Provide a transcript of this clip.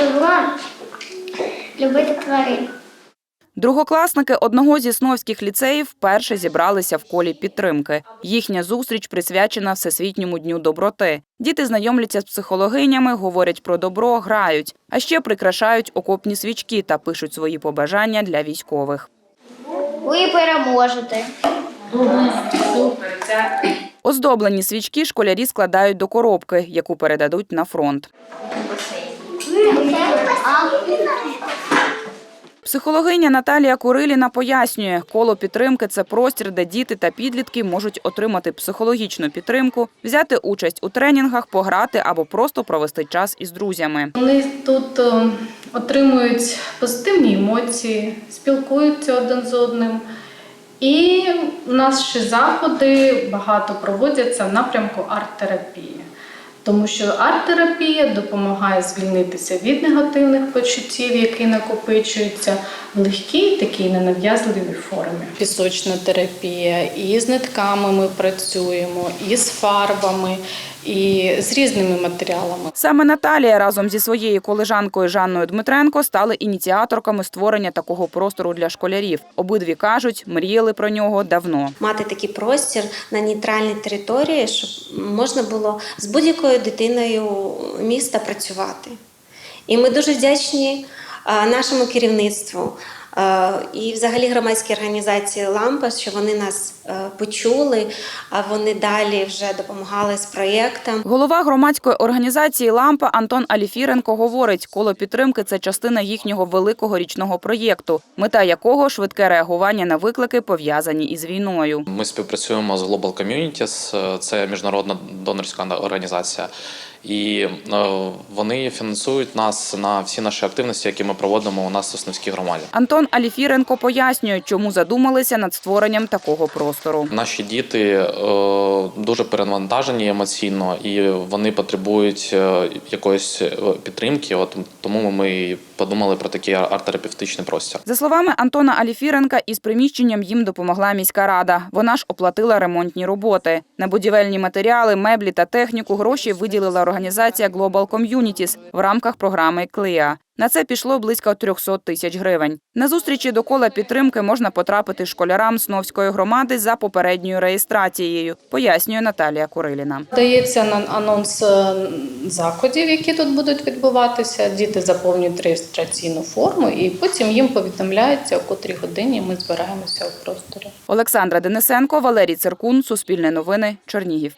добро, любити тварин. Другокласники одного зі сновських ліцеїв вперше зібралися в колі підтримки. Їхня зустріч присвячена Всесвітньому дню доброти. Діти знайомляться з психологинями, говорять про добро, грають, а ще прикрашають окопні свічки та пишуть свої побажання для військових. Ви переможете. Оздоблені свічки школярі складають до коробки, яку передадуть на фронт. Психологиня Наталія Куриліна пояснює, коло підтримки це простір, де діти та підлітки можуть отримати психологічну підтримку, взяти участь у тренінгах, пограти або просто провести час із друзями. Вони тут е, отримують позитивні емоції, спілкуються один з одним. І ще заходи багато проводяться в напрямку арт-терапії. Тому що арт-терапія допомагає звільнитися від негативних почуттів, які накопичуються в легкій такій ненав'язливій формі. Пісочна терапія, і з нитками ми працюємо, і з фарбами, і з різними матеріалами. Саме Наталія разом зі своєю колежанкою Жанною Дмитренко стали ініціаторками створення такого простору для школярів. Обидві кажуть, мріяли про нього давно. мати такий простір на нейтральній території, щоб можна було з будь-якою дитиною міста працювати. І ми дуже вдячні нашому керівництву і взагалі громадській організації Лампа, що вони нас е, почули, а вони далі вже допомагали з проєктом. Голова громадської організації Лампа Антон Аліфіренко говорить, коло підтримки це частина їхнього великого річного проєкту, мета якого швидке реагування на виклики пов'язані із війною. Ми співпрацюємо з Global Communities, е, це міжнародна донорська організація, і е, вони фінансують нас на всі наші активності, які ми проводимо у нас в Соснівській громаді. Антон Аліфіренко пояснює, чому задумалися над створенням такого простору. Наші діти е, дуже перевантажені емоційно, і вони потребують е, якоїсь підтримки. От тому ми подумали про такий арт-терапевтичний простір. За словами Антона Аліфіренка, із приміщенням їм допомогла міська рада. Вона ж оплатила ремонтні роботи. На будівельні матеріали, меблі та техніку гроші виділила організація Global Communities в рамках програми «Клеа». На це пішло близько 300 тисяч гривень. На зустрічі до кола підтримки можна потрапити школярам Сновської громади за попередньою реєстрацією, пояснює Наталія Куриліна. Дається на анонс е, заходів, які тут будуть відбуватися. Діти заповнюють реєстраційну форму, і потім їм повідомляється, о котрій годині ми збираємося у просторі. Олександра Денисенко, Валерій Циркун, Суспільне новини, Чернігів.